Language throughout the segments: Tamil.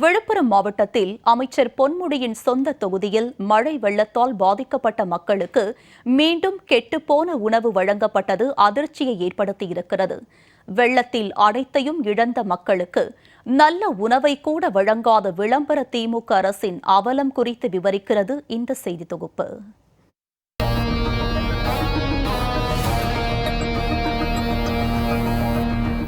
விழுப்புரம் மாவட்டத்தில் அமைச்சர் பொன்முடியின் சொந்த தொகுதியில் மழை வெள்ளத்தால் பாதிக்கப்பட்ட மக்களுக்கு மீண்டும் கெட்டுப்போன உணவு வழங்கப்பட்டது அதிர்ச்சியை ஏற்படுத்தியிருக்கிறது. வெள்ளத்தில் அனைத்தையும் இழந்த மக்களுக்கு நல்ல உணவை கூட வழங்காத விளம்பர திமுக அரசின் அவலம் குறித்து விவரிக்கிறது இந்த செய்தி தொகுப்பு.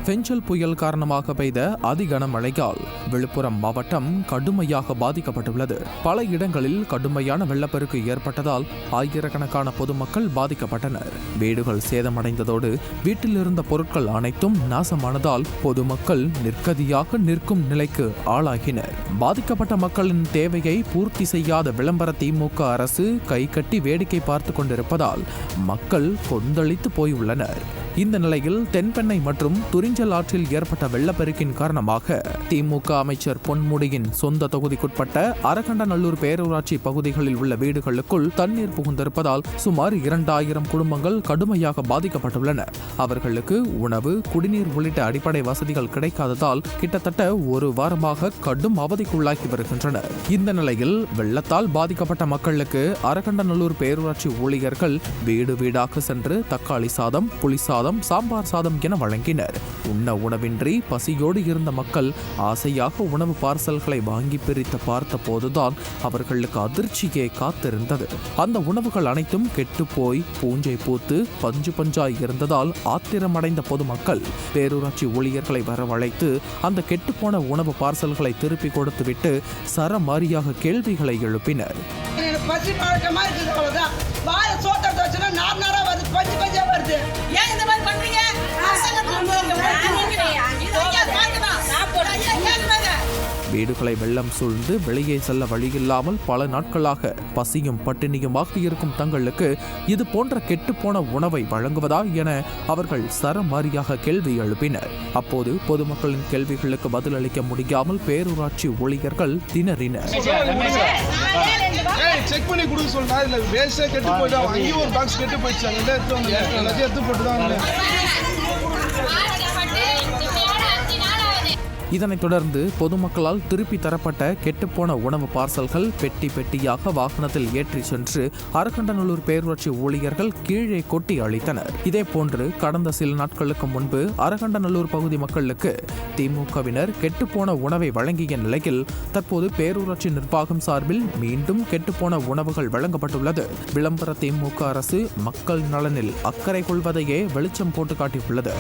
பெஞ்சல் புயல் காரணமாக பெய்த அதிகன மழையால் விழுப்புரம் மாவட்டம் கடுமையாக பாதிக்கப்பட்டுள்ளது. பல இடங்களில் கடுமையான வெள்ளப்பெருக்கு ஏற்பட்டதால் ஆயிரக்கணக்கான பொதுமக்கள் பாதிக்கப்பட்டனர். வீடுகள் சேதமடைந்ததோடு வீட்டில் இருந்த பொருட்கள் அனைத்தும் நாசமானதால் பொதுமக்கள் நிற்கதியாக நிற்கும் நிலைக்கு ஆளாகினர். பாதிக்கப்பட்ட மக்களின் தேவையை பூர்த்தி செய்யாத விளம்பர திமுக அரசு கை கட்டி வேடிக்கை பார்த்து கொண்டிருப்பதால் மக்கள் கொந்தளித்து போயுள்ளனர். இந்த நிலையில் தென்பெண்ணை மற்றும் துரிஞ்சல் ஆற்றில் ஏற்பட்ட வெள்ளப்பெருக்கின் காரணமாக திமுக அமைச்சர் பொன்முடியின் சொந்த தொகுதிக்குட்பட்ட அரகண்டநல்லூர் பேரூராட்சி பகுதிகளில் உள்ள வீடுகளுக்குள் தண்ணீர் புகுந்திருப்பதால் சுமார் இரண்டாயிரம் குடும்பங்கள் கடுமையாக பாதிக்கப்பட்டுள்ளன. அவர்களுக்கு உணவு குடிநீர் உள்ளிட்ட அடிப்படை வசதிகள் கிடைக்காததால் கிட்டத்தட்ட ஒரு வாரமாக கடும் அவதிக்குள்ளாகி வருகின்றனர். இந்த நிலையில் வெள்ளத்தால் பாதிக்கப்பட்ட மக்களுக்கு அரகண்டநல்லூர் பேரூராட்சி ஊழியர்கள் வீடு வீடாக சென்று தக்காளி சாதம் புளி சாதம் சாம்பார் சாதம் என வழங்கினர். உண்ண உணவின்றி பசியோடு இருந்த மக்கள் ஆசையாக உணவு பார்சல்களை வாங்கி பிரித்து பார்த்த போதுதான் அவர்களுக்கு அதிர்ச்சியே காத்திருந்தது. அந்த உணவுகள் அனைத்தும் கெட்டுப்போய் பூஞ்சை பூத்து பஞ்சு பஞ்சாய் இருந்ததால் ஆத்திரமடைந்த பொதுமக்கள் பேரூராட்சி ஊழியர்களை வரவழைத்து அந்த கெட்டுப்போன உணவு பார்சல்களை திருப்பி கொடுத்துவிட்டு சரமாரியாக கேள்விகளை எழுப்பினர். பசி பழக்கமா இருக்குது அவ்வளவுதான். வாய சோத்த வச்சுன்னா நார் நாரா வருது. பஞ்சு பஞ்சா ஏன் இந்த மாதிரி பண்றீங்க? வீடுகளை வெள்ளம் சூழ்ந்து வெளியே செல்ல வழியில்லாமல் பல நாட்களாக பசியும் பட்டினியுமாக இருக்கும் தங்களுக்கு இது போன்ற கெட்டுப்போன உணவை வழங்குவதா என அவர்கள் சரமாரியாக கேள்வி எழுப்பினர். அப்போது பொதுமக்களின் கேள்விகளுக்கு பதிலளிக்க முடியாமல் பேரூராட்சி ஊழியர்கள் திணறினர். செக் பண்ணி கொடுக்க இல்ல வேஸ்டா கெட்டு போயிட்டா அங்கேயும் ஒரு பாக்ஸ் கெட்டு போயிடுச்சு. அங்க எடுத்து வந்து எல்லாத்தையும் எடுத்து போட்டு தான் இதனைத் தொடர்ந்து பொதுமக்களால் திருப்பி தரப்பட்ட கெட்டுப்போன உணவு பார்சல்கள் பெட்டி பெட்டியாக வாகனத்தில் ஏற்றி சென்று அரக்கண்டநல்லூர் பேரூராட்சி ஊழியர்கள் கீழே கொட்டி அளித்தனர் இதேபோன்று கடந்த சில நாட்களுக்கு முன்பு அரகண்டநல்லூர் பகுதி மக்களுக்கு திமுகவினர் கெட்டுப்போன உணவை வழங்கிய நிலையில் தற்போது பேரூராட்சி நிர்வாகம் சார்பில் மீண்டும் கெட்டுப்போன உணவுகள் வழங்கப்பட்டுள்ளது. விளம்பர திமுக அரசு மக்கள் நலனில் அக்கறை கொள்வதையே வெளிச்சம் போட்டு காட்டியுள்ளது